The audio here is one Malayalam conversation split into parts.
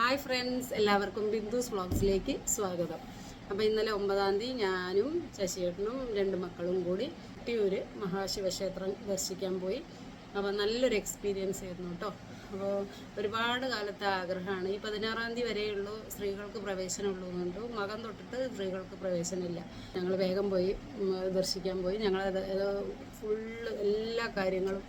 ഹായ് ഫ്രണ്ട്സ് എല്ലാവർക്കും ബിന്ദുസ് വ്ളോഗ്സിലേക്ക് സ്വാഗതം. അപ്പോൾ ഇന്നലെ ഒമ്പതാം തീയതി ഞാനും ശശിയേട്ടനും രണ്ട് മക്കളും കൂടി കുട്ടിയൂർ മഹാശിവക്ഷേത്രം ദർശിക്കാൻ പോയി. അപ്പോൾ നല്ലൊരു എക്സ്പീരിയൻസ് ആയിരുന്നു കേട്ടോ. അപ്പോൾ ഒരുപാട് കാലത്തെ ആഗ്രഹമാണ്. ഈ പതിനാറാം തീയതി വരെയുള്ളൂ സ്ത്രീകൾക്ക് പ്രവേശനമുള്ളൂ എന്നുണ്ട്. മകം തൊട്ടിട്ട് സ്ത്രീകൾക്ക് പ്രവേശനമില്ല ഞങ്ങൾ വേഗം പോയി ദർശിക്കാൻ പോയി. ഞങ്ങൾ ഫുള്ള് എല്ലാ കാര്യങ്ങളും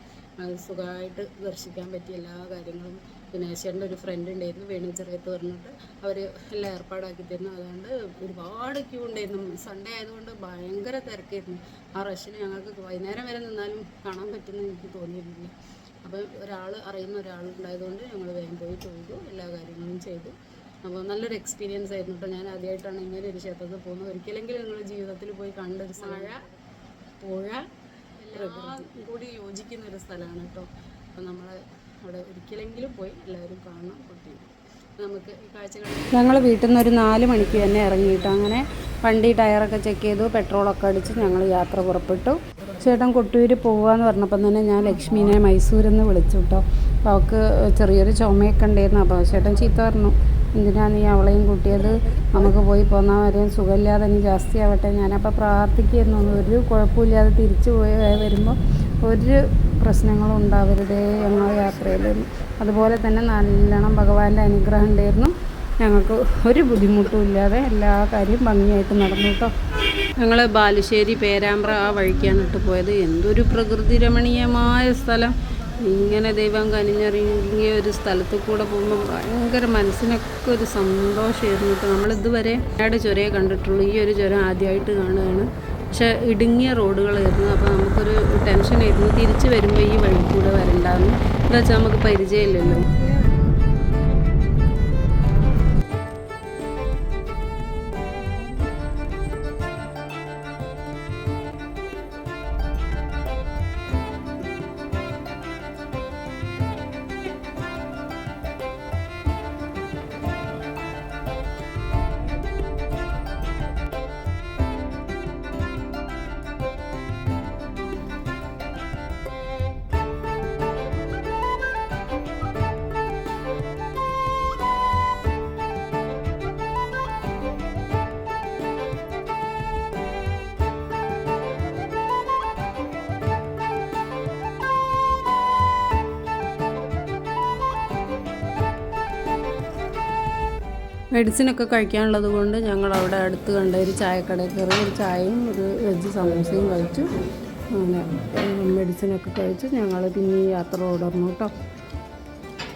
സുഖമായിട്ട് ദർശിക്കാൻ പറ്റിയ എല്ലാ കാര്യങ്ങളും പിന്നെ ചേട്ടന്റെ ഒരു ഫ്രണ്ട് ഉണ്ടായിരുന്നു വേണു ചെറിയത്ത് പറഞ്ഞിട്ട്. അവർ എല്ലാം ഏർപ്പാടാക്കി തരുന്നു. അതുകൊണ്ട് ഒരുപാട് ക്യൂ ഉണ്ടായിരുന്നു. സൺഡേ ആയതുകൊണ്ട് ഭയങ്കര തിരക്കായിരുന്നു. ആ റഷിന് ഞങ്ങൾക്ക് വൈകുന്നേരം വരെ നിന്നാലും കാണാൻ പറ്റുമെന്ന് എനിക്ക് തോന്നിയിരുന്നില്ല. അപ്പോൾ ഒരാൾ അറിയുന്ന ഒരാൾ ഉണ്ടായതുകൊണ്ട് ഞങ്ങൾ വേഗം പോയി ചെയ്തു എല്ലാ കാര്യങ്ങളും ചെയ്തു. അപ്പോൾ നല്ലൊരു എക്സ്പീരിയൻസ് ആയിരുന്നു കേട്ടോ ഞാൻ ആദ്യമായിട്ടാണ് ഇങ്ങനെ ഒരു ക്ഷേത്രത്തിൽ പോകുന്നത്. ഒരിക്കലെങ്കിലും നിങ്ങൾ ജീവിതത്തിൽ പോയി കണ്ടൊരു മഴ പുഴ എല്ലാം കൂടി യോജിക്കുന്ന ഒരു സ്ഥലമാണ് കേട്ടോ അപ്പം നമ്മൾ അവിടെ ഒരിക്കലെങ്കിലും പോയി എല്ലാവരും കാണണം കുട്ടി. നമുക്ക് കാഴ്ചകൾ ഞങ്ങൾ വീട്ടിൽ നിന്ന് ഒരു നാല് മണിക്ക് തന്നെ ഇറങ്ങിയിട്ട് അങ്ങനെ വണ്ടി ടയറൊക്കെ ചെക്ക് ചെയ്തു പെട്രോളൊക്കെ അടിച്ച് ഞങ്ങൾ യാത്ര പുറപ്പെട്ടു. ചേട്ടൻ കൊട്ടൂര് പോവാന്ന് പറഞ്ഞപ്പം തന്നെ ഞാൻ ലക്ഷ്മീനെ മൈസൂരിൽ നിന്ന് വിളിച്ചു കേട്ടോ അപ്പോൾ അവൾക്ക് ചെറിയൊരു ചുമയൊക്കെ ഉണ്ടായിരുന്നു. അപ്പോൾ ചേട്ടൻ ചീത്ത പറഞ്ഞു എന്തിനാണ് നീ അവളെയും കൂട്ടിയത്? നമുക്ക് പോയി പോന്നാൽ വരെയും സുഖമില്ലാതെ ഇനി ജാസ്തി ആവട്ടെ. ഞാനപ്പോൾ പ്രാർത്ഥിക്കുന്നു ഒരു കുഴപ്പമില്ലാതെ തിരിച്ചു പോയി വരുമ്പോൾ ഒരു പ്രശ്നങ്ങളും ഉണ്ടാവരുതേ ഞങ്ങൾ യാത്രയിൽ. അതുപോലെ തന്നെ നല്ലോണം ഭഗവാന്റെ അനുഗ്രഹം ഉണ്ടായിരുന്നു. ഞങ്ങൾക്ക് ഒരു ബുദ്ധിമുട്ടും ഇല്ലാതെ എല്ലാ കാര്യവും ഭംഗിയായിട്ട് നടന്നു കേട്ടോ. ഞങ്ങൾ ബാലുശ്ശേരി പേരാമ്പ്ര ആ വഴിക്കാണ് ഇട്ട് പോയത്. എന്തൊരു പ്രകൃതി രമണീയമായ സ്ഥലം. ഇങ്ങനെ ദൈവം കനിഞ്ഞറിയ ഒരു സ്ഥലത്ത് കൂടെ പോകുമ്പോൾ ഭയങ്കര മനസ്സിനൊക്കെ ഒരു സന്തോഷമായിരുന്നു കേട്ടോ. നമ്മളിതുവരെ ഞങ്ങളുടെ ചുരയെ കണ്ടിട്ടുള്ളൂ. ഈ ഒരു ചുരം ആദ്യമായിട്ട് കാണുകയാണ്. പക്ഷെ ഇടുങ്ങിയ റോഡുകളായിരുന്നു അപ്പോൾ നമുക്കൊരു ടെൻഷനായിരുന്നു തിരിച്ച് വരുമ്പോൾ ഈ വഴി കൂടെ വരണ്ടാന്ന്. എന്താ വെച്ചാൽ നമുക്ക് പരിചയമില്ലല്ലോ. മെഡിസിനൊക്കെ കഴിക്കാനുള്ളത് കൊണ്ട് ഞങ്ങൾ അവിടെ അടുത്ത് കണ്ട ഒരു ചായക്കടയിൽ കയറി ഒരു ചായയും ഒരു വെജ് സമോസയും കഴിച്ചു. അങ്ങനെ മെഡിസിനൊക്കെ കഴിച്ച് ഞങ്ങൾ പിന്നെ യാത്ര തുടർന്നു കേട്ടോ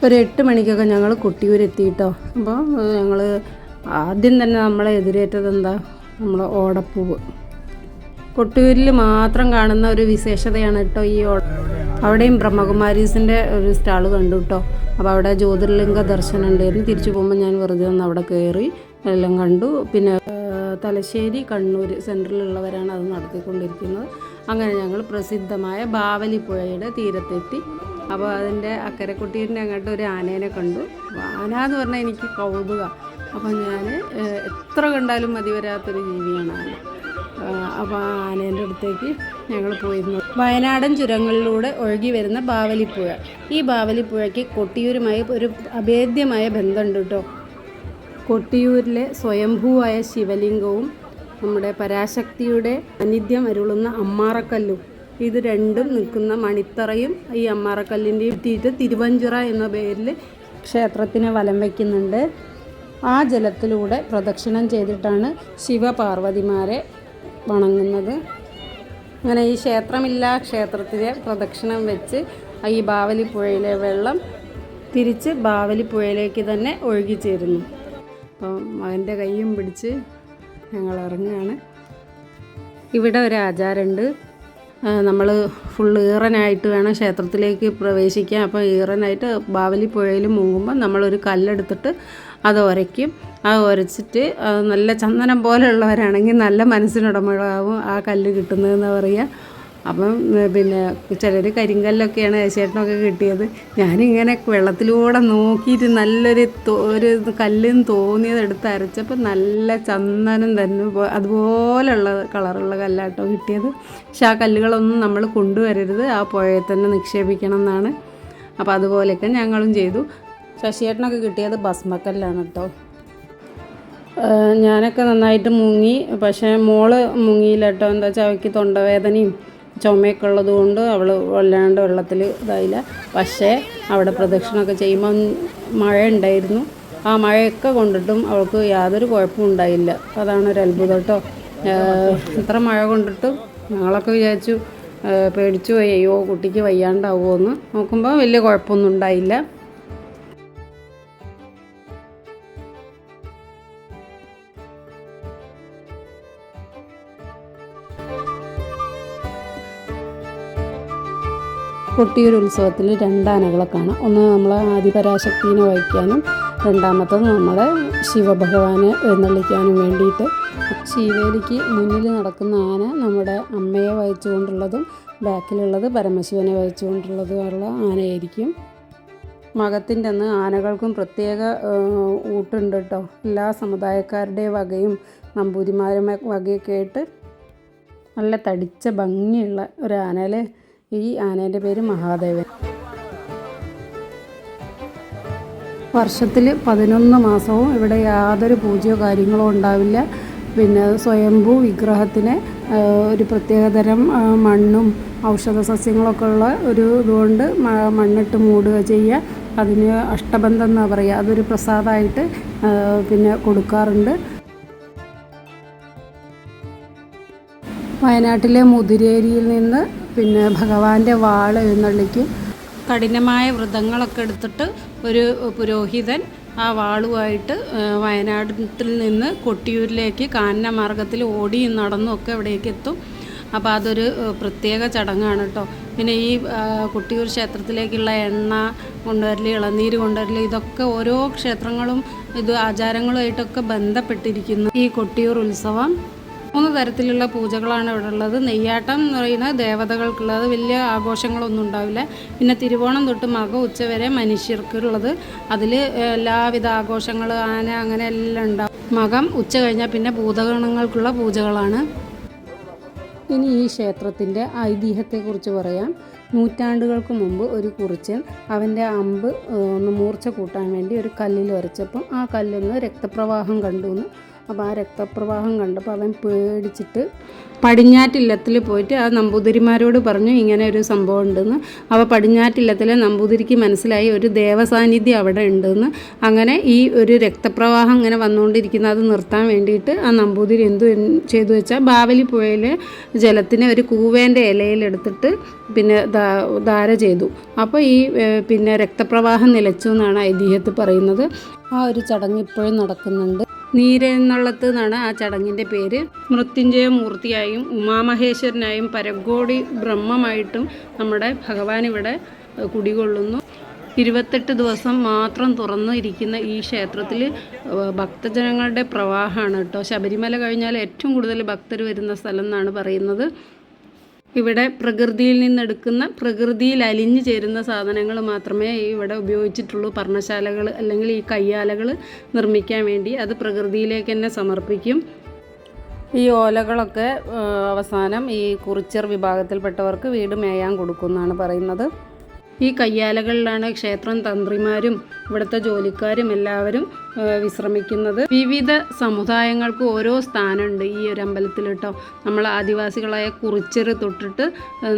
ഒരു എട്ട് മണിക്കൊക്കെ ഞങ്ങൾ കൊട്ടിയൂർ എത്തി കേട്ടോ അപ്പോൾ ഞങ്ങൾ ആദ്യം തന്നെ നമ്മളെ എതിരേറ്റത് എന്താ? നമ്മൾ ഓടപ്പൂവ്. കൊട്ടിയൂരിൽ മാത്രം കാണുന്ന ഒരു വിശേഷതയാണ് കേട്ടോ ഈ ഓ അവിടെയും ബ്രഹ്മകുമാരീസിന്റെ ഒരു സ്റ്റാൾ കണ്ടു കേട്ടോ അപ്പോൾ അവിടെ ജ്യോതിർലിംഗ ദർശനം ഉണ്ടായിരുന്നു. തിരിച്ചു പോകുമ്പോൾ ഞാൻ വെറുതെ ഒന്ന് അവിടെ കയറി എല്ലാം കണ്ടു. പിന്നെ തലശ്ശേരി കണ്ണൂർ സെന്ററിലുള്ളവരാണ് അത് നടത്തിക്കൊണ്ടിരിക്കുന്നത്. അങ്ങനെ ഞങ്ങൾ പ്രസിദ്ധമായ ബാവലി പുഴയുടെ തീരത്തെത്തി. അപ്പോൾ അതിന്റെ അക്കരെ കൊട്ടിയൂരിന്റെ അങ്ങോട്ട് ഒരു ആനേനെ കണ്ടു. ആന എന്ന് പറഞ്ഞാൽ എനിക്ക് കൗതുക. അപ്പോൾ ഞാൻ എത്ര കണ്ടാലും മതി വരാത്തൊരു ജീവിയാണ് ആന. അപ്പോൾ ആനേന്റെ അടുത്തേക്ക് ഞങ്ങൾ പോയിരുന്നു. വയനാടൻ ചുരങ്ങളിലൂടെ ഒഴുകി വരുന്ന ബാവലിപ്പുഴ. ഈ ബാവലിപ്പുഴയ്ക്ക് കൊട്ടിയൂരുമായി ഒരു അഭേദ്യമായ ബന്ധമുണ്ട് കേട്ടോ കൊട്ടിയൂരിലെ സ്വയംഭൂവായ ശിവലിംഗവും നമ്മുടെ പരാശക്തിയുടെ സാന്നിധ്യം അരുളുന്ന അമ്മാറക്കല്ലും. ഇത് രണ്ടും നിൽക്കുന്ന മണിത്തറയും ഈ അമ്മാറക്കല്ലിന്റെ എത്തിയിട്ട് തിരുവഞ്ചിറ എന്ന പേരിൽ ക്ഷേത്രത്തിനെ വലം വയ്ക്കുന്നുണ്ട് ആ ജലത്തിലൂടെ പ്രദക്ഷിണം ചെയ്തിട്ടാണ് ശിവപാർവതിമാരെ വണങ്ങുന്നത്. അങ്ങനെ ഈ ക്ഷേത്രമില്ല ക്ഷേത്രത്തിലെ പ്രദക്ഷിണം വെച്ച് ഈ ബാവലിപ്പുഴയിലെ വെള്ളം തിരിച്ച് ബാവലിപ്പുഴയിലേക്ക് തന്നെ ഒഴുകി ചേരുന്നു അപ്പം മകന്റെ കൈയും പിടിച്ച് ഞങ്ങൾ ഇറങ്ങുകയാണ് ഇവിടെ ഒരു ആചാരമുണ്ട്. നമ്മൾ ഫുൾ ഈറനായിട്ട് വേണം ക്ഷേത്രത്തിലേക്ക് പ്രവേശിക്കാൻ. അപ്പോൾ ഈറനായിട്ട് ബാവലി പുഴയിൽ മുങ്ങുമ്പോൾ നമ്മളൊരു കല്ലെടുത്തിട്ട് അത് ഉരയ്ക്കും. ആ ഉരച്ചിട്ട് അത് നല്ല ചന്ദനം പോലെയുള്ളവരാണെങ്കിൽ നല്ല മനസ്സിനുടമകളാവും ആ കല്ല് കിട്ടുന്നതെന്ന് പറയുക. അപ്പം പിന്നെ ചിലർ കരിങ്കല്ലൊക്കെയാണ് ചേട്ടനൊക്കെ കിട്ടിയത്. ഞാനിങ്ങനെ വെള്ളത്തിലൂടെ നോക്കിയിട്ട് നല്ലൊരു ഒരു കല്ലും തോന്നിയത് എടുത്ത് അരച്ചപ്പോൾ നല്ല ചന്ദനം തന്നെ അതുപോലെയുള്ള കളറുള്ള കല്ലാട്ടോ കിട്ടിയത്. പക്ഷെ ആ കല്ലുകളൊന്നും നമ്മൾ കൊണ്ടുവരരുത്. ആ പുഴയിൽ തന്നെ നിക്ഷേപിക്കണം എന്നാണ്. അപ്പോൾ അതുപോലെയൊക്കെ ഞങ്ങളും ചെയ്തു. ശശിയേട്ടനൊക്കെ കിട്ടിയത് ഭസ്മക്കല്ലാണ് കേട്ടോ ഞാനൊക്കെ നന്നായിട്ട് മുങ്ങി. പക്ഷേ മോൾ മുങ്ങിയില്ല കേട്ടോ എന്താ വെച്ചാൽ അവയ്ക്ക് തൊണ്ടവേദനയും ചുമയൊക്കെ ഉള്ളത് കൊണ്ട് അവൾ വല്ലാണ്ട് വെള്ളത്തിൽ ഇതായില്ല. പക്ഷേ അവിടെ പ്രദക്ഷിണമൊക്കെ ചെയ്യുമ്പോൾ മഴ ഉണ്ടായിരുന്നു ആ മഴയൊക്കെ കൊണ്ടിട്ടും അവൾക്ക് യാതൊരു കുഴപ്പവും ഉണ്ടായില്ല. അതാണ് ഒരു അത്ഭുതം കേട്ടോ ഇത്ര മഴ കൊണ്ടിട്ടും ഞങ്ങളൊക്കെ വിചാരിച്ചു പേടിച്ചു അയ്യോ കുട്ടിക്ക് വയ്യാണ്ടാവുമോ എന്ന് നോക്കുമ്പോൾ വലിയ കുഴപ്പമൊന്നും ഉണ്ടായില്ല. കൊട്ടിയൂർ ഉത്സവത്തിൽ രണ്ടാനകളെ കാണാം ഒന്ന് നമ്മളെ ആദിപരാശക്തിനെ വഹിക്കാനും രണ്ടാമത്തത് നമ്മളെ ശിവഭഗവാനെ എഴുന്നള്ളിക്കാനും വേണ്ടിയിട്ട്. ശിവേലിക്ക് മുന്നിൽ നടക്കുന്ന ആന നമ്മുടെ അമ്മയെ വഹിച്ചുകൊണ്ടുള്ളതും ബാക്കിലുള്ളത് പരമശിവനെ വഹിച്ചുകൊണ്ടുള്ളതുമുള്ള ആനയായിരിക്കും. മകത്തിന്റെ അന്ന് ആനകൾക്കും പ്രത്യേക ഊട്ടുണ്ട് കേട്ടോ എല്ലാ സമുദായക്കാരുടെ വകയും നമ്പൂതിരിമാരുടെ വകയൊക്കെ ആയിട്ട് നല്ല തടിച്ച ഭംഗിയുള്ള ഒരു ആനയിലെ ഈ ആനേന്റെ പേര് മഹാദേവൻ. വർഷത്തിൽ പതിനൊന്ന് മാസവും ഇവിടെ യാതൊരു പൂജയോ കാര്യങ്ങളോ ഉണ്ടാവില്ല. പിന്നെ സ്വയംഭൂ വിഗ്രഹത്തിന് ഒരു പ്രത്യേകതരം മണ്ണും ഔഷധ സസ്യങ്ങളൊക്കെ ഉള്ള ഒരു ഇതുകൊണ്ട് മണ്ണിട്ട് മൂടുക ചെയ്യുക. അതിന് അഷ്ടബന്ധം എന്നാണ് പറയുക അതൊരു പ്രസാദമായിട്ട് പിന്നെ കൊടുക്കാറുണ്ട്. വയനാട്ടിലെ മുതിരേരിയിൽ നിന്ന് പിന്നെ ഭഗവാന്റെ വാൾ എന്നുള്ളിക്കും കഠിനമായ വ്രതങ്ങളൊക്കെ എടുത്തിട്ട് ഒരു പുരോഹിതൻ ആ വാളുമായിട്ട് വയനാട്ടിൽ നിന്ന് കൊട്ടിയൂരിലേക്ക് കാനന മാർഗത്തിൽ ഓടിയും നടന്നും ഒക്കെ ഇവിടേക്ക് എത്തും. അപ്പോൾ അതൊരു പ്രത്യേക ചടങ്ങാണ് കേട്ടോ പിന്നെ ഈ കൊട്ടിയൂർ ക്ഷേത്രത്തിലേക്കുള്ള എണ്ണ കൊണ്ടുവരൽ ഇളനീര് കൊണ്ടുവരൽ ഇതൊക്കെ ഓരോ ക്ഷേത്രങ്ങളും ഇത് ആചാരങ്ങളുമായിട്ടൊക്കെ ബന്ധപ്പെട്ടിരിക്കുന്നു. ഈ കൊട്ടിയൂർ ഉത്സവം മൂന്ന് തരത്തിലുള്ള പൂജകളാണ് ഇവിടെ ഉള്ളത്. നെയ്യാട്ടം എന്ന് പറയുന്നത് ദേവതകൾക്കുള്ളത്. വലിയ ആഘോഷങ്ങളൊന്നും ഉണ്ടാവില്ല. പിന്നെ തിരുവോണം തൊട്ട് മകം ഉച്ചവരെ മനുഷ്യർക്കുള്ളത്. അതിൽ എല്ലാവിധ ആഘോഷങ്ങൾ ആന അങ്ങനെ എല്ലാം ഉണ്ടാവും. മകം ഉച്ച കഴിഞ്ഞാൽ പിന്നെ ഭൂതഗണങ്ങൾക്കുള്ള പൂജകളാണ്. ഇനി ഈ ക്ഷേത്രത്തിന്റെ ഐതിഹ്യത്തെക്കുറിച്ച് പറയാം. നൂറ്റാണ്ടുകൾക്ക് മുമ്പ് ഒരു കുറിച്ചൻ അവന്റെ അമ്പ് ഒന്ന് മൂർച്ച കൂട്ടാൻ വേണ്ടി ഒരു കല്ലിൽ വരച്ചപ്പം ആ കല്ലിൽ നിന്ന് രക്തപ്രവാഹം കണ്ടു എന്ന് അപ്പോൾ ആ രക്തപ്രവാഹം കണ്ടപ്പോൾ അവൻ പേടിച്ചിട്ട് പടിഞ്ഞാറ്റില്ലത്തിൽ പോയിട്ട് ആ നമ്പൂതിരിമാരോട് പറഞ്ഞു ഇങ്ങനെ ഒരു സംഭവം ഉണ്ടെന്ന്. അവ പടിഞ്ഞാറ്റില്ലത്തിലെ നമ്പൂതിരിക്ക് മനസ്സിലായി ഒരു ദേവസാന്നിധ്യം അവിടെ ഉണ്ടെന്ന്. അങ്ങനെ ഈ ഒരു രക്തപ്രവാഹം ഇങ്ങനെ വന്നുകൊണ്ടിരിക്കുന്ന അത് നിർത്താൻ വേണ്ടിയിട്ട് ആ നമ്പൂതിരി എന്തു ചെയ്തു വെച്ചാൽ ബാവലി പുഴയിലെ ജലത്തിനെ ഒരു കൂവേന്റെ ഇലയിലെടുത്തിട്ട് പിന്നെ ധാര ചെയ്തു. അപ്പോൾ ഈ പിന്നെ രക്തപ്രവാഹം നിലച്ചു എന്നാണ് ഐതിഹ്യത്തിൽ പറയുന്നത്. ആ ഒരു ചടങ്ങ് ഇപ്പോഴും നടക്കുന്നുണ്ട്. നീരെഴുന്നള്ളത്ത് എന്നാണ് ആ ചടങ്ങിന്റെ പേര്. മൃത്യുഞ്ജയ മൂർത്തിയായും ഉമാമഹേശ്വരനായും പരഗോടി ബ്രഹ്മമായിട്ടും നമ്മുടെ ഭഗവാൻ ഇവിടെ കുടികൊള്ളുന്നു. ഇരുപത്തെട്ട് ദിവസം മാത്രം തുറന്നു ഇരിക്കുന്ന ഈ ക്ഷേത്രത്തിൽ ഭക്തജനങ്ങളുടെ പ്രവാഹമാണ് കേട്ടോ. ശബരിമല കഴിഞ്ഞാൽ ഏറ്റവും കൂടുതൽ ഭക്തർ വരുന്ന സ്ഥലം എന്നാണ് പറയുന്നത്. ഇവിടെ പ്രകൃതിയിൽ നിന്നെടുക്കുന്ന പ്രകൃതിയിൽ അലിഞ്ഞു ചേരുന്ന സാധനങ്ങൾ മാത്രമേ ഇവിടെ ഉപയോഗിച്ചിട്ടുള്ളൂ. പർണശാലകൾ അല്ലെങ്കിൽ ഈ കയ്യാലകൾ നിർമ്മിക്കാൻ വേണ്ടി അത് പ്രകൃതിയിലേക്ക് തന്നെ സമർപ്പിക്കും. ഈ ഓലകളൊക്കെ അവസാനം ഈ കുറിച്ചർ വിഭാഗത്തിൽപ്പെട്ടവർക്ക് വീട് മേയാൻ കൊടുക്കുമെന്നാണ് പറയുന്നത്. ഈ കയ്യാലകളിലാണ് ക്ഷേത്രം തന്ത്രിമാരും ഇവിടുത്തെ ജോലിക്കാരും എല്ലാവരും വിശ്രമിക്കുന്നത്. വിവിധ സമുദായങ്ങൾക്ക് ഓരോ സ്ഥാനമുണ്ട് ഈ ഒരു അമ്പലത്തിൽ കേട്ടോ. നമ്മൾ ആദിവാസികളായ കുറിച്ചർ തൊട്ടിട്ട്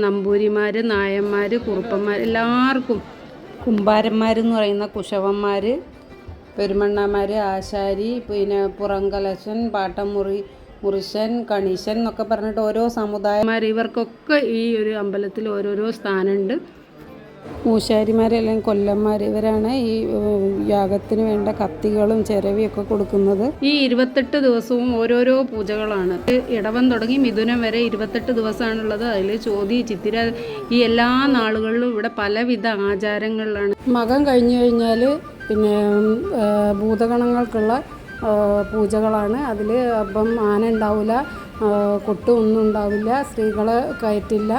നമ്പൂരിമാർ നായന്മാർ കുറുപ്പന്മാർ എല്ലാവർക്കും കുമ്പാരന്മാരെന്ന് പറയുന്ന കുശവന്മാർ പെരുമണ്ണമാർ ആശാരി പിന്നെ പുറംകലശൻ പാട്ടമുറി മുറിശൻ കണീശൻ എന്നൊക്കെ പറഞ്ഞിട്ട് ഓരോ സമുദായന്മാർ ഇവർക്കൊക്കെ ഈ ഒരു അമ്പലത്തിൽ ഓരോരോ സ്ഥാനമുണ്ട്. മൂശാരിമാർ അല്ലെങ്കിൽ കൊല്ലന്മാർ ഇവരാണ് ഈ യാഗത്തിന് വേണ്ട കത്തികളും ചിരവിയൊക്കെ കൊടുക്കുന്നത്. ഈ ഇരുപത്തെട്ട് ദിവസവും ഓരോരോ പൂജകളാണ്. ഇടവം തുടങ്ങി മിഥുനം വരെ ഇരുപത്തെട്ട് ദിവസമാണുള്ളത്. അതിൽ ചോതി ചിത്തിര ഈ എല്ലാ നാളുകളിലും ഇവിടെ പലവിധ ആചാരങ്ങളിലാണ്. മകം കഴിഞ്ഞു കഴിഞ്ഞാൽ പിന്നെ ഭൂതഗണങ്ങൾക്കുള്ള പൂജകളാണ്. അതിൽ അപ്പം ആന ഉണ്ടാവില്ല കൊട്ടും ഒന്നും ഉണ്ടാവില്ല സ്ത്രീകളെ കയറ്റില്ല.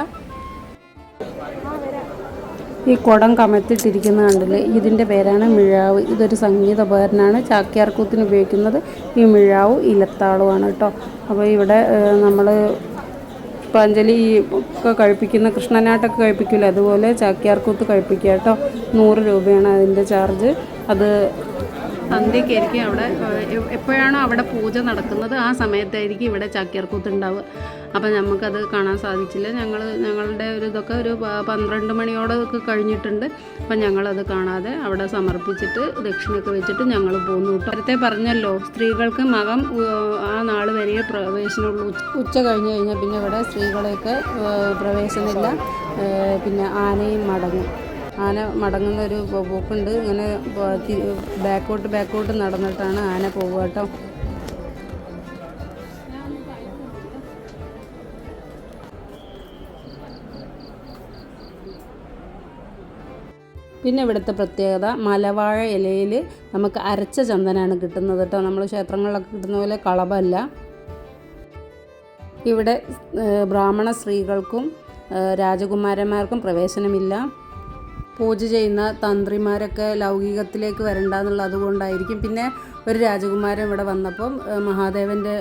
ഈ കുടം കമത്തിട്ടിരിക്കുന്ന കണ്ടില്ലേ? ഇതിന്റെ പേരാണ് മിഴാവ്. ഇതൊരു സംഗീത ഉപകരണമാണ്. ചാക്യാർകൂത്തിന് ഉപയോഗിക്കുന്നത് ഈ മിഴാവ് ഇലത്താളുമാണ് കേട്ടോ. അപ്പോൾ ഇവിടെ നമ്മൾ പഞ്ചലി ഒക്കെ കഴിപ്പിക്കുന്ന കൃഷ്ണനാട്ടൊക്കെ കഴിപ്പിക്കില്ല അതുപോലെ ചാക്യാർകൂത്ത് കഴിപ്പിക്കുക കേട്ടോ. നൂറ് രൂപയാണ് അതിന്റെ ചാർജ്. അത് സന്ധ്യയ്ക്കായിരിക്കും അവിടെ. എപ്പോഴാണോ അവിടെ പൂജ നടക്കുന്നത് ആ സമയത്തായിരിക്കും ഇവിടെ ചാക്യാർകൂത്ത് ഉണ്ടാവുക അപ്പം നമുക്കത് കാണാൻ സാധിച്ചില്ല. ഞങ്ങൾ ഞങ്ങളുടെ ഒരു ഇതൊക്കെ ഒരു പന്ത്രണ്ട് മണിയോടെ ഒക്കെ കഴിഞ്ഞിട്ടുണ്ട്. അപ്പം ഞങ്ങളത് കാണാതെ അവിടെ സമർപ്പിച്ചിട്ട് ദക്ഷിണയൊക്കെ വെച്ചിട്ട് ഞങ്ങൾ പോന്നു നേരത്തെ പറഞ്ഞല്ലോ സ്ത്രീകൾക്ക് മകം ആ നാൾ വരെ പ്രവേശനമുള്ളൂ. ഉച്ച കഴിഞ്ഞ് കഴിഞ്ഞാൽ പിന്നെ ഇവിടെ സ്ത്രീകളെയൊക്കെ പ്രവേശനമില്ല. പിന്നെ ആനയും മടങ്ങും. ആന മടങ്ങുന്ന ഒരു പോക്കുണ്ട്. ഇങ്ങനെ ബാക്കോട്ട് ബാക്കോട്ട് നടന്നിട്ടാണ് ആന പോവുക കേട്ടോ. പിന്നെ ഇവിടുത്തെ പ്രത്യേകത മലവാഴ ഇലയിൽ നമുക്ക് അരച്ച ചന്ദനമാണ് കിട്ടുന്നത് കേട്ടോ. നമ്മൾ ക്ഷേത്രങ്ങളിലൊക്കെ കിട്ടുന്ന പോലെ കളഭല്ല ഇവിടെ ബ്രാഹ്മണ സ്ത്രീകൾക്കും രാജകുമാരന്മാർക്കും പ്രവേശനമില്ല. പൂജ ചെയ്യുന്ന തന്ത്രിമാരൊക്കെ ലൗകികത്തിലേക്ക് വരണ്ട എന്നുള്ളത് അതുകൊണ്ടായിരിക്കും പിന്നെ ഒരു രാജകുമാരൻ ഇവിടെ വന്നപ്പം മഹാദേവന്റെ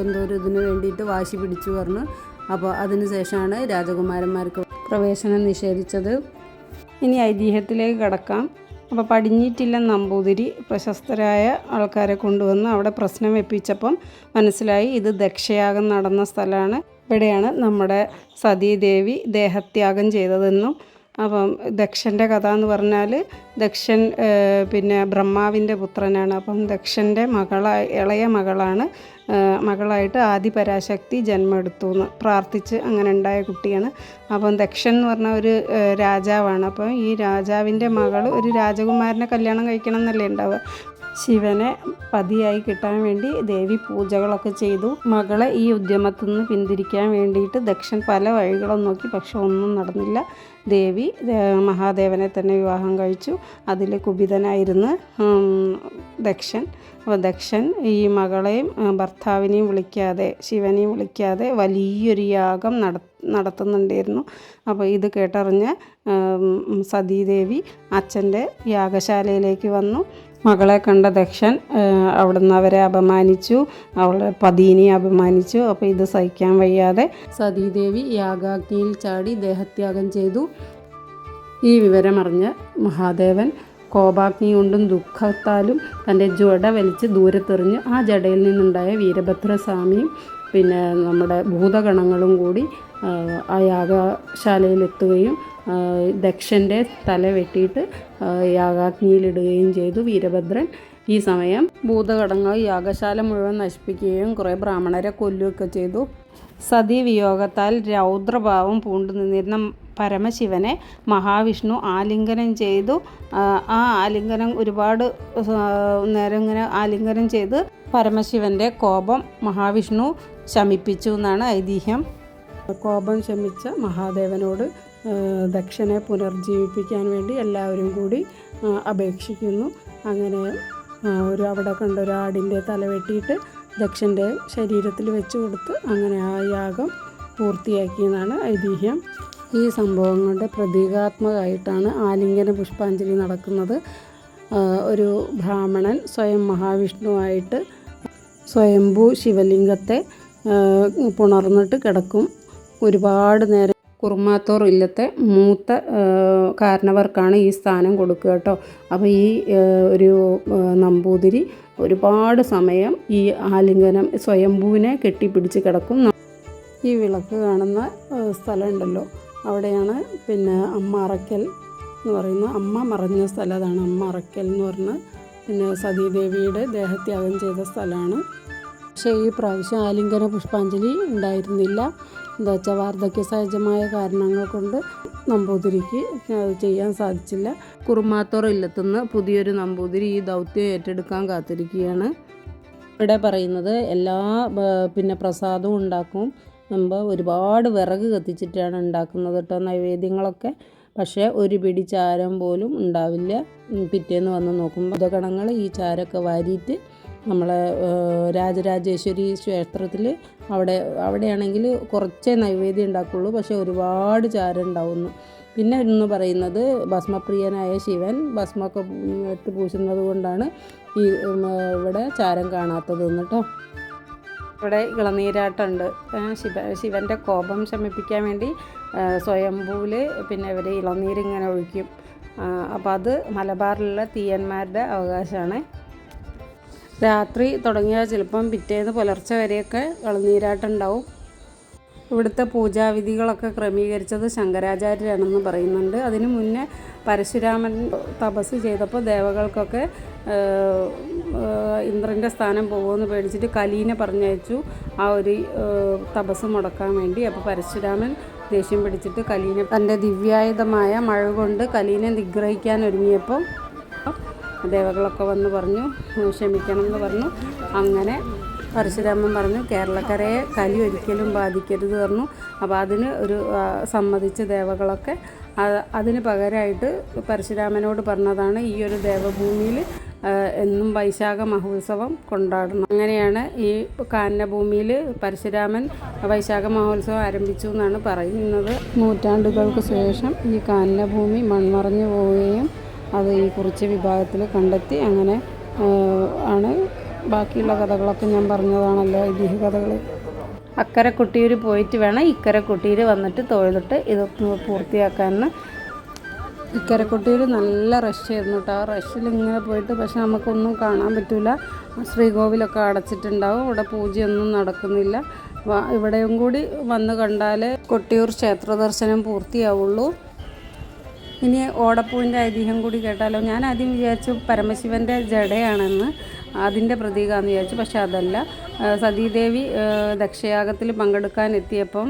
എന്തോ ഒരു ഇതിന് വേണ്ടിയിട്ട് വാശി പിടിച്ചു പറഞ്ഞു. അപ്പോൾ അതിന് ശേഷമാണ് രാജകുമാരന്മാർക്ക് പ്രവേശനം നിഷേധിച്ചത്. ഇനി ഐതിഹ്യത്തിലേക്ക് കടക്കാം. അപ്പോൾ പടിഞ്ഞിട്ടില്ല നമ്പൂതിരി പ്രശസ്തരായ ആൾക്കാരെ കൊണ്ടുവന്ന് അവിടെ പ്രശ്നം വെപ്പിച്ചപ്പം മനസ്സിലായി ഇത് ദക്ഷയാഗം നടന്ന സ്ഥലമാണ്. ഇവിടെയാണ് നമ്മുടെ സതീദേവി ദേഹത്യാഗം ചെയ്തതെന്നും അപ്പം ദക്ഷന്റെ കഥ എന്ന് പറഞ്ഞാൽ ദക്ഷൻ പിന്നെ ബ്രഹ്മാവിന്റെ പുത്രനാണ്. അപ്പം ദക്ഷന്റെ മകളായി ഇളയ മകളാണ്. മകളായിട്ട് മകളായിട്ട് ആദിപരാശക്തി ജന്മമെടുത്തു എന്ന് പ്രാർത്ഥിച്ച് അങ്ങനെ ഉണ്ടായ കുട്ടിയാണ്. അപ്പം ദക്ഷൻ എന്ന് പറഞ്ഞ ഒരു രാജാവാണ്. അപ്പം ഈ രാജാവിന്റെ മകൾ ഒരു രാജകുമാരനെ കല്യാണം കഴിക്കണം എന്നല്ലേ ഉണ്ടാവുക? ശിവനെ പതിയായി കിട്ടാൻ വേണ്ടി ദേവി പൂജകളൊക്കെ ചെയ്തു. മകളെ ഈ ഉദ്യമത്തിൽ നിന്ന് പിന്തിരിക്കാൻ വേണ്ടിയിട്ട് ദക്ഷൻ പല വഴികളും നോക്കി പക്ഷെ ഒന്നും നടന്നില്ല. ദേവി മഹാദേവനെ തന്നെ വിവാഹം കഴിച്ചു. അതിൽ കുപിതനായിരുന്നു ദക്ഷൻ. അപ്പോൾ ദക്ഷൻ ഈ മകളെയും ഭർത്താവിനെയും വിളിക്കാതെ ശിവനെയും വിളിക്കാതെ വലിയൊരു യാഗം നട നടത്തുന്നുണ്ടായിരുന്നു. അപ്പോൾ ഇത് കേട്ടറിഞ്ഞ് സതീദേവി അച്ഛന്റെ യാഗശാലയിലേക്ക് വന്നു. മകളെ കണ്ട ദക്ഷൻ അവിടുന്ന് അവരെ അപമാനിച്ചു. അവളെ പതീനെ അപമാനിച്ചു. അപ്പോൾ ഇത് സഹിക്കാൻ വയ്യാതെ സതീദേവി യാഗാഗ്നിയിൽ ചാടി ദേഹത്യാഗം ചെയ്തു. ഈ വിവരമറിഞ്ഞ് മഹാദേവൻ കോപാഗ്നി കൊണ്ടും ദുഃഖത്താലും തന്റെ ജട വലിച്ച് ദൂരത്തെറിഞ്ഞ് ആ ജടയിൽ നിന്നുണ്ടായ വീരഭദ്രസ്വാമിയും പിന്നെ നമ്മുടെ ഭൂതഗണങ്ങളും കൂടി ആ, യാഗശാലയിലെത്തുകയും ദക്ഷന്റെ തല വെട്ടിയിട്ട് യാഗാഗ്നിയിലിടുകയും ചെയ്തു വീരഭദ്രൻ. ഈ സമയം ഭൂതഘടങ്ങൾ യാഗശാല മുഴുവൻ നശിപ്പിക്കുകയും കുറേ ബ്രാഹ്മണരെ കൊല്ലുകയൊക്കെ ചെയ്തു. സതി വിയോഗത്താൽ രൗദ്രഭാവം പൂണ്ടു നിന്നിരുന്ന പരമശിവനെ മഹാവിഷ്ണു ആലിംഗനം ചെയ്തു. ആ ആലിംഗനം ഒരുപാട് നേരം ഇങ്ങനെ ആലിംഗനം ചെയ്ത് പരമശിവന്റെ കോപം മഹാവിഷ്ണു ശമിപ്പിച്ചു എന്നാണ് ഐതിഹ്യം. കോപം ശമിച്ച മഹാദേവനോട് ദക്ഷനെ പുനർജീവിപ്പിക്കാൻ വേണ്ടി എല്ലാവരും കൂടി അപേക്ഷിക്കുന്നു. അങ്ങനെ ഒരു അവിടെ കണ്ട ഒരു ആടിന്റെ തല വെട്ടിയിട്ട് ദക്ഷന്റെ ശരീരത്തിൽ വെച്ച് കൊടുത്ത് അങ്ങനെ ആ യാഗം പൂർത്തിയാക്കിയെന്നാണ് ഐതിഹ്യം. ഈ സംഭവങ്ങളുടെ പ്രതീകാത്മകമായിട്ടാണ് ആലിംഗന പുഷ്പാഞ്ജലി നടക്കുന്നത്. ഒരു ബ്രാഹ്മണൻ സ്വയം മഹാവിഷ്ണുവായിട്ട് സ്വയംഭൂ ശിവലിംഗത്തെ പുണർന്നിട്ട് കിടക്കും. ഒരുപാട് നേരം കുറുമാത്തോർ ഇല്ലത്തെ മൂത്ത കാരണവർക്കാണ് ഈ സ്ഥാനം കൊടുക്കുക കേട്ടോ. അപ്പോൾ ഈ ഒരു നമ്പൂതിരി ഒരുപാട് സമയം ഈ ആലിംഗനം സ്വയംഭൂവിനെ കെട്ടിപ്പിടിച്ച് കിടക്കും. ഈ വിളക്ക് കാണുന്ന സ്ഥലം സ്ഥലമുണ്ടല്ലോ. അവിടെയാണ് പിന്നെ അമ്മ അറയ്ക്കൽ എന്ന് പറയുന്ന അമ്മ മറഞ്ഞ സ്ഥലം അതാണ്. അമ്മ അറക്കൽ എന്ന് പറഞ്ഞ് പിന്നെ സതീദേവിയുടെ ദേഹത്യാഗം ചെയ്ത സ്ഥലമാണ്. പക്ഷേ ഈ പ്രാവശ്യം ആലിംഗന പുഷ്പാഞ്ജലി ഉണ്ടായിരുന്നില്ല. എന്താ വെച്ചാൽ വാർദ്ധക്യ സഹജമായ കാരണങ്ങൾ കൊണ്ട് നമ്പൂതിരിക്ക് അത് ചെയ്യാൻ സാധിച്ചില്ല. കുറുമാത്തോർ ഇല്ലത്തുനിന്ന് പുതിയൊരു നമ്പൂതിരി ഈ ദൗത്യം ഏറ്റെടുക്കാൻ കാത്തിരിക്കുകയാണ്. ഇവിടെ പറയുന്നത് എല്ലാ പിന്നെ പ്രസാദവും ഉണ്ടാക്കും. മുമ്പ് ഒരുപാട് വിറക് കത്തിച്ചിട്ടാണ് ഉണ്ടാക്കുന്നത് കേട്ടോ നൈവേദ്യങ്ങളൊക്കെ. പക്ഷേ ഒരു പിടി ചാരം പോലും ഉണ്ടാവില്ല. പിറ്റേന്ന് വന്ന് നോക്കുമ്പോൾ ഭൂതഗണങ്ങൾ ഈ ചാരമൊക്കെ വാരിയിട്ട് നമ്മളെ രാജരാജേശ്വരി ക്ഷേത്രത്തിൽ അവിടെ അവിടെയാണെങ്കിൽ കുറച്ചേ നൈവേദ്യം ഉണ്ടാക്കുള്ളൂ പക്ഷേ ഒരുപാട് ചാരം ഉണ്ടാവുന്നു. പിന്നെ എന്ന് പറയുന്നത് ഭസ്മപ്രിയനായ ശിവൻ ഭസ്മൊക്കെ എടുത്ത് പൂശുന്നത് കൊണ്ടാണ് ഈ ഇവിടെ ചാരം കാണാത്തത് കേട്ടോ ഇവിടെ ഇളനീരാട്ടുണ്ട്. ശിവ ശിവന്റെ കോപം ശമിപ്പിക്കാൻ വേണ്ടി സ്വയംഭൂവിൽ പിന്നെ ഇവർ ഇളനീരിങ്ങനെ ഒഴിക്കും. അപ്പോൾ അത് മലബാറിലുള്ള തീയന്മാരുടെ അവകാശമാണ് രാത്രി തുടങ്ങിയാൽ ചിലപ്പം പിറ്റേന്ന് പുലർച്ചെ വരെയൊക്കെ ഇളനീരാട്ടുണ്ടാവും ഇവിടുത്തെ പൂജാവിധികളൊക്കെ ക്രമീകരിച്ചത് ശങ്കരാചാര്യരാണെന്ന് പറയുന്നുണ്ട്. അതിനു മുന്നേ പരശുരാമൻ തപസ് ചെയ്തപ്പോൾ ദേവകൾക്കൊക്കെ ഇന്ദ്രന്റെ സ്ഥാനം പോകുമെന്ന് പേടിച്ചിട്ട് കലീനെ പറഞ്ഞയച്ചു. ആ ഒരു തപസ് മുടക്കാൻ വേണ്ടി. അപ്പോൾ പരശുരാമൻ ദേഷ്യം പിടിച്ചിട്ട് കലീനെ തന്റെ ദിവ്യായുധമായ മഴ കൊണ്ട് കലീനെ നിഗ്രഹിക്കാൻ ഒരുങ്ങിയപ്പോൾ ദേവകളൊക്കെ വന്ന് പറഞ്ഞു ക്ഷമിക്കണം എന്ന് പറഞ്ഞു. അങ്ങനെ പരശുരാമൻ പറഞ്ഞു കേരളക്കരയെ കലി ഒരിക്കലും ബാധിക്കരുത് പറഞ്ഞു. അപ്പോൾ അതിന് ഒരു സമ്മതിച്ച ദേവകളൊക്കെ അതിന് പകരമായിട്ട് പരശുരാമനോട് പറഞ്ഞതാണ് ഈ ഒരു ദേവഭൂമിയിൽ എന്നും വൈശാഖ മഹോത്സവം കൊണ്ടാടണം. അങ്ങനെയാണ് ഈ കാനഭൂമിയിൽ പരശുരാമൻ വൈശാഖ മഹോത്സവം ആരംഭിച്ചു എന്നാണ് പറയുന്നത്. നൂറ്റാണ്ടുകൾക്ക് ശേഷം ഈ കാനഭൂമി മൺമറഞ്ഞു പോവുകയും അത് ഈ കുറിച്ച് വിഭാഗത്തിൽ കണ്ടെത്തി അങ്ങനെ ആണ് ബാക്കിയുള്ള കഥകളൊക്കെ ഞാൻ പറഞ്ഞതാണല്ലോ ഐതിഹ്യ കഥകൾ അക്കരെ കുട്ടിയൂർ പോയിട്ട് വേണം ഇക്കരെ കുട്ടിയിൽ വന്നിട്ട് തൊഴുതിട്ട് ഇത് പൂർത്തിയാക്കാമെന്ന് ഇക്കരെ കൊട്ടിയൂർ നല്ല റഷ് ആയിരുന്നു കേട്ടോ ആ റഷിൽ ഇങ്ങനെ പോയിട്ട് പക്ഷെ നമുക്കൊന്നും കാണാൻ പറ്റില്ല ശ്രീകോവിലൊക്കെ അടച്ചിട്ടുണ്ടാവും. ഇവിടെ പൂജയൊന്നും നടക്കുന്നില്ല. ഇവിടെയും കൂടി വന്ന് കണ്ടാൽ കൊട്ടിയൂർ ക്ഷേത്ര ദർശനം പൂർത്തിയാവുള്ളൂ. ഇനി ഓടപ്പൂവിന്റെ ഐതിഹ്യം കൂടി കേട്ടാലോ? ഞാൻ ആദ്യം വിചാരിച്ചു പരമശിവന്റെ ജടയാണെന്ന് അതിന്റെ പ്രതീകമാണെന്ന് വിചാരിച്ചു പക്ഷെ അതല്ല. സതീദേവി ദക്ഷയാഗത്തിൽ പങ്കെടുക്കാൻ എത്തിയപ്പം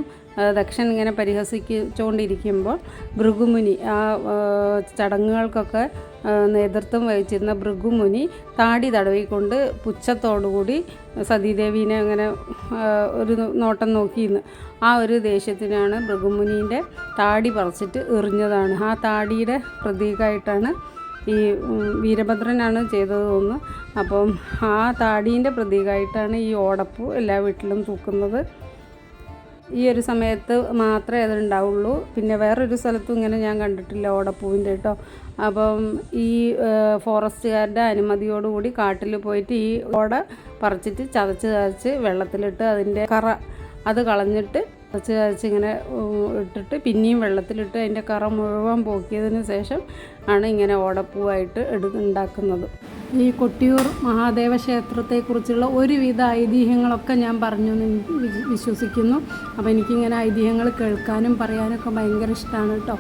ദക്ഷൻ ഇങ്ങനെ പരിഹസിച്ചുകൊണ്ടിരിക്കുമ്പോൾ ഭൃഗുമുനി ആ, ചടങ്ങുകൾക്കൊക്കെ നേതൃത്വം വഹിച്ചിരുന്ന ഭൃഗുമുനി താടി തടവിക്കൊണ്ട് പുച്ഛത്തോടുകൂടി സതീദേവീനെ അങ്ങനെ ഒരു നോട്ടം നോക്കിയിരുന്നു. ആ ഒരു ദേഷ്യത്തിനാണ് ഭൃഗുമുനീന്റെ താടി പറിച്ചിട്ട് എറിഞ്ഞതാണ്. ആ താടിയുടെ പ്രതീകമായിട്ടാണ് ഈ വീരഭദ്രനാണ് ചെയ്തത് തോന്നുന്നു അപ്പം ആ താടീന്റെ പ്രതീകമായിട്ടാണ് ഈ ഓടപ്പൂ എല്ലാ വീട്ടിലും തൂക്കുന്നത്. ഈ ഒരു സമയത്ത് മാത്രമേ അതുണ്ടാവുള്ളൂ പിന്നെ വേറൊരു സ്ഥലത്തും ഇങ്ങനെ ഞാൻ കണ്ടിട്ടില്ല ഓടപ്പൂവിന്റെ കേട്ടോ. അപ്പം ഈ ഫോറസ്റ്റുകാരുടെ അനുമതിയോടുകൂടി കാട്ടിൽ പോയിട്ട് ഈ ഓട പറിച്ചിട്ട് ചതച്ച് ചതച്ച് വെള്ളത്തിലിട്ട് അതിന്റെ കറ അത് കളഞ്ഞിട്ട് ചതച്ച് ചതച്ച് ഇങ്ങനെ ഇട്ടിട്ട് പിന്നെയും വെള്ളത്തിലിട്ട് അതിന്റെ കറ മുഴുവൻ പോക്കിയതിന് ശേഷം ആണ് ഇങ്ങനെ ഓടപ്പൂവായിട്ട് എടു ഉണ്ടാക്കുന്നത്. ഈ കൊട്ടിയൂർ മഹാദേവ ക്ഷേത്രത്തെക്കുറിച്ചുള്ള ഒരുവിധ ഐതിഹ്യങ്ങളൊക്കെ ഞാൻ പറഞ്ഞു വിശ്വസിക്കുന്നു. അപ്പോൾ എനിക്കിങ്ങനെ ഐതിഹ്യങ്ങൾ കേൾക്കാനും പറയാനൊക്കെ ഭയങ്കര ഇഷ്ടമാണ് കേട്ടോ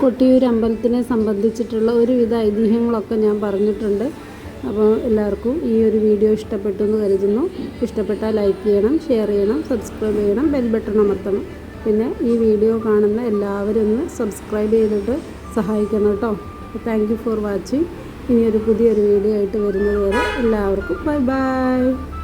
കൊട്ടിയൂർ അമ്പലത്തിനെ സംബന്ധിച്ചിട്ടുള്ള ഒരുവിധ ഐതിഹ്യങ്ങളൊക്കെ ഞാൻ പറഞ്ഞിട്ടുണ്ട്. അപ്പോൾ എല്ലാവർക്കും ഈ ഒരു വീഡിയോ ഇഷ്ടപ്പെട്ടു എന്ന് കരുതുന്നു. ഇഷ്ടപ്പെട്ടാൽ ലൈക്ക് ചെയ്യണം ഷെയർ ചെയ്യണം സബ്സ്ക്രൈബ് ചെയ്യണം ബെൽ ബട്ടൺ അമർത്തണം. പിന്നെ ഈ വീഡിയോ കാണുന്ന എല്ലാവരും ഒന്ന് സബ്സ്ക്രൈബ് ചെയ്തിട്ട് സഹായിക്കണം കേട്ടോ. Thank you for watching. ഇനിയൊരു പുതിയൊരു വീഡിയോ ആയിട്ട് വരുന്നത് വരെ എല്ലാവർക്കും ബൈ ബൈ.